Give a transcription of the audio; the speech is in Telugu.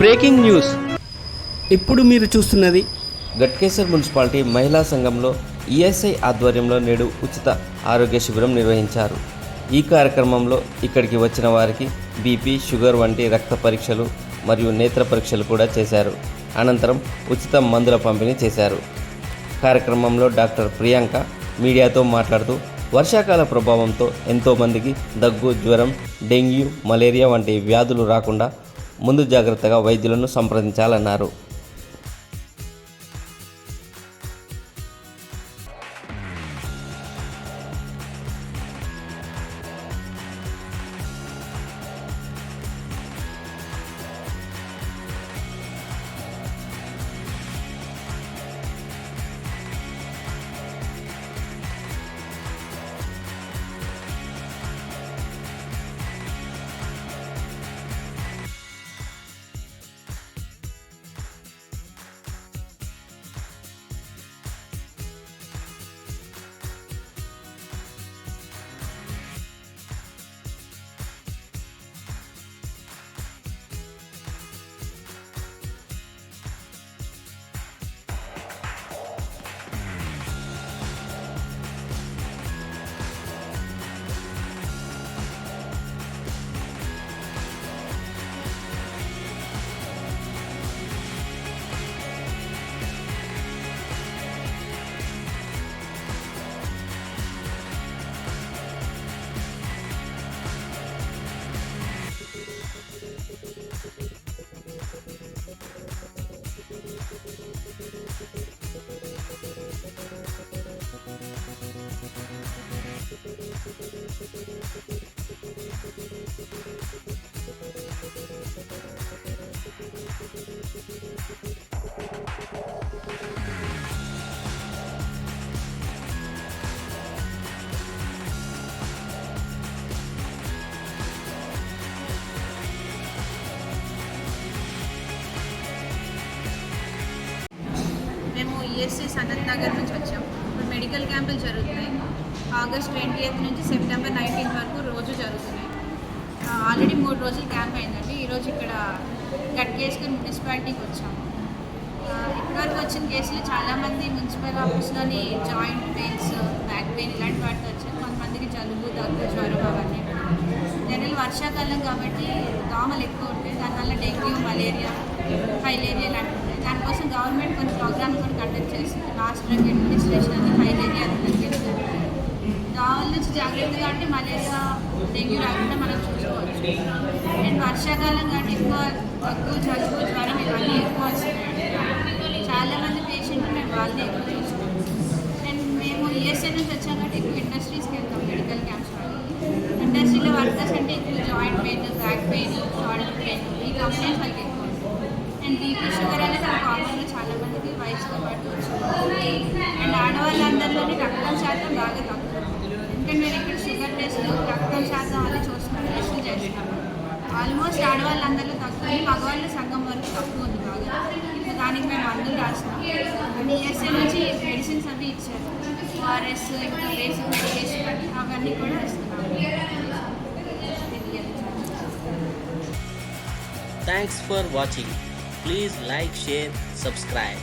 Breaking news. ఇప్పుడు మీరు చూస్తున్నది గట్కేసర్ మున్సిపాలిటీ మహిళా సంఘంలో ఈఎస్ఐ ఆధ్వర్యంలో నేడు ఉచిత ఆరోగ్య శిబిరం నిర్వహించారు. ఈ కార్యక్రమంలో ఇక్కడికి వచ్చిన వారికి బీపీ షుగర్ వంటి రక్త పరీక్షలు మరియు నేత్ర పరీక్షలు కూడా చేశారు. అనంతరం ఉచిత మందుల పంపిణీ చేశారు. కార్యక్రమంలో డాక్టర్ ప్రియాంక మీడియాతో మాట్లాడుతూ వర్షాకాల ప్రభావంతో ఎంతోమందికి దగ్గు జ్వరం డెంగ్యూ మలేరియా వంటి వ్యాధులు రాకుండా ముందు జాగ్రత్తగా వైద్యులను సంప్రదించాలన్నారు. మేము సనత్ నగర్ నుంచి వచ్చాం. ఇప్పుడు మెడికల్ క్యాంపులు జరుగుతున్నాయి. ఆగస్ట్ ట్వంటీ ఎయిత్ నుంచి సెప్టెంబర్ నైన్టీన్త్ వరకు రోజు జరుగుతున్నాయి. ఆల్రెడీ మూడు రోజులు క్యాంప్ అయిందండి. ఈరోజు ఇక్కడ గట్కేశ్వర్ మున్సిపాలిటీకి వచ్చాము. ఇప్పటివరకు వచ్చిన కేసులు చాలామంది మున్సిపల్ ఆఫీస్లోని జాయింట్ పెయిన్స్ బ్యాక్ పెయిన్ ఇలాంటి వాటితో వచ్చారు. కొంతమందికి జలుబు దగ్గు జ్వరం అవన్నీ. జనరల్ వర్షాకాలం కాబట్టి దోమలు ఎక్కువ ఉంటాయి. దానివల్ల డెంగ్యూ మలేరియా ఫైలేరియా లాంటివి. దానికోసం గవర్నమెంట్ కొన్ని ప్రోగ్రామ్ కూడా కండక్ట్ చేస్తుంది లాస్ట్ డ్రగ్ అడ్మినిస్ట్రేషన్ అని ఫైలేరియా తగ్గిస్తుంది దోమల నుంచి జాగ్రత్తగా అంటే మలేరియా డెంగ్యూ రాకుండా మనం చూసుకోవచ్చు. అండ్ వర్షాకాలం కాబట్టి ఎక్కువ దగ్గు జలుబు జ్వరం ఇవన్నీ ఎక్కువ వస్తున్నాయి చాలా మంది పేషెంట్ మేము వాళ్ళని ఎక్కువ చూసుకోవాలి అండ్ మేము ఈఎస్ఐ నుంచి వచ్చాం కాబట్టి ఎక్కువ ఇండస్ట్రీస్కి వెళ్తాం మెడికల్ క్యాంప్స్ ఇండస్ట్రీలో వర్కర్స్ అంటే ఎక్కువ joint pain back pain shoulder pain ఈ కంప్లైంట్స్ వాళ్ళకి ఎక్కువ అండ్ బీపీ షుగర్ మందికి పాటు అండ్ ఆడవాళ్ళందరిలోని రక్తం శాతం బాగా తక్కువ. ఎందుకంటే నేను ఇక్కడ షుగర్ టెస్ట్లు రక్తం శాతం వాళ్ళు చూస్తున్నాను టెస్టులు చేస్తున్నాము ఆల్మోస్ట్ ఆడవాళ్ళందరిలో తక్కువ. మగవాళ్ళ సంఘం వరకు తక్కువ ఉంది బాగా. దానికి మేము మందులు రాసినాం. అండ్ ఈఎస్ఐ నుంచి మెడిసిన్స్ అవి ఇచ్చారు. ఓఆర్ఎస్ ఇంకా బేసిక్ మెడికేషన్ అవన్నీ కూడా ఇస్తున్నాం. Thanks for watching please like share subscribe